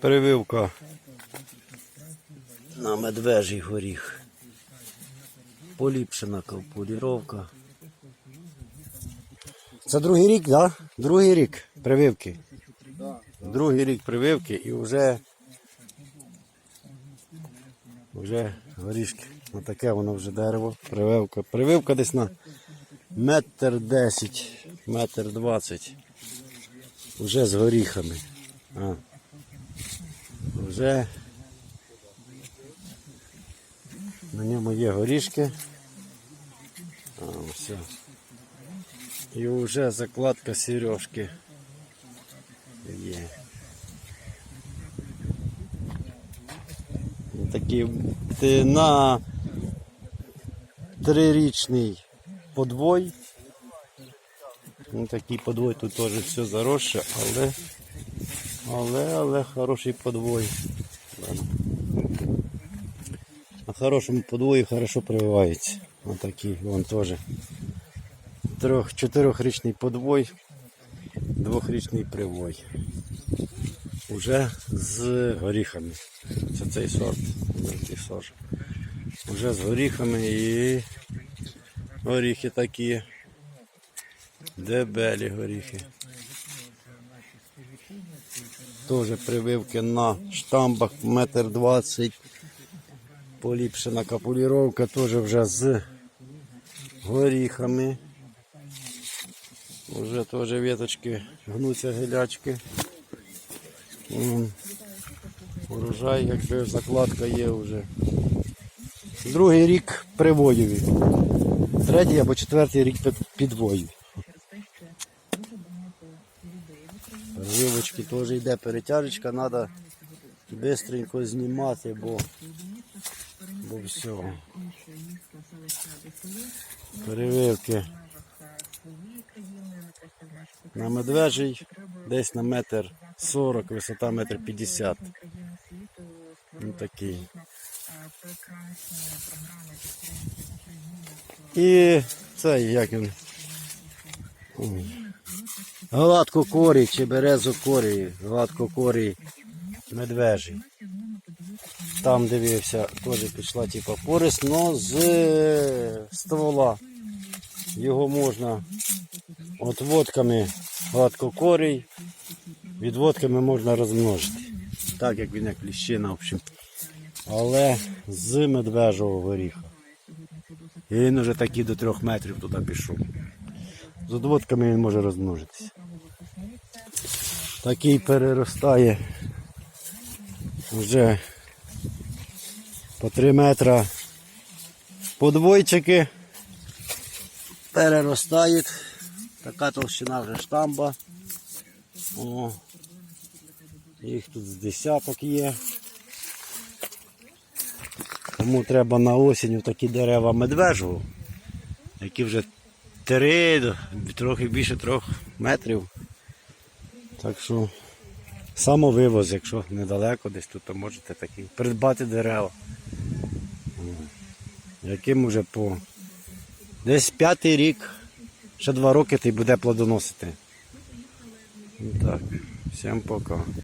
Прививка на медвежий горіх. Поліпшена ковпуліровка. Це другий рік, так? Да? Другий рік прививки. Другий рік прививки і вже, вже горішки. Отаке воно вже дерево. Прививка. Прививка десь на метр десять, метр двадцять. Вже з горіхами. А. Вже на ньому є горішки. А, все. І вже закладка сережки є. Такий на трирічний подвой. Ну, такий подвой тут теж все заросше, але але, але хороший подвой. На хорошому подвої хорошо прививається. Отакий вон теж. Трьох, чотирьохрічний подвой, двохрічний привой. Уже з горіхами. Це цей сорт. Великий сорт. Уже з горіхами і горіхи такі. Дебелі горіхи. Теж прививки на штамбах метр двадцять. Поліпшена капуліровка теж вже з горіхами. Уже теж веточки гнуться гелячки. Урожай, якби закладка є вже. Другий рік привоєві. Третій або четвертий рік під- підвою. Теж йде перетяжечка, треба швидко знімати, бо, бо все. Перевивки на медвежий десь на метр сорок, висота метр п'ятдесят. Ну, такий. І цей, як він. Ой. Гладкокорій чи березокорій, гладкокорій медвежий. Там дивився, теж пішла типа порис, но з ствола. Його можна отводками гладкокорій, відводками можна розмножити. Так як він як ліщина, в общем. Але з медвежого горіха. І він вже такий до трьох метрів туди пішов. З одводками він може розмножитися. Такий переростає вже по 3 метра подвойчики переростають. Така толщина вже штамба. О, їх тут з десяток є. Тому треба на осінь такі дерева медвежого, які вже 3, трохи більше 3 метрів. Так що самовивоз, якщо недалеко десь тут, то можете такі придбати дерева. Яким уже по десь п'ятий рік, ще два роки ти буде плодоносити. Ну Так, всім пока.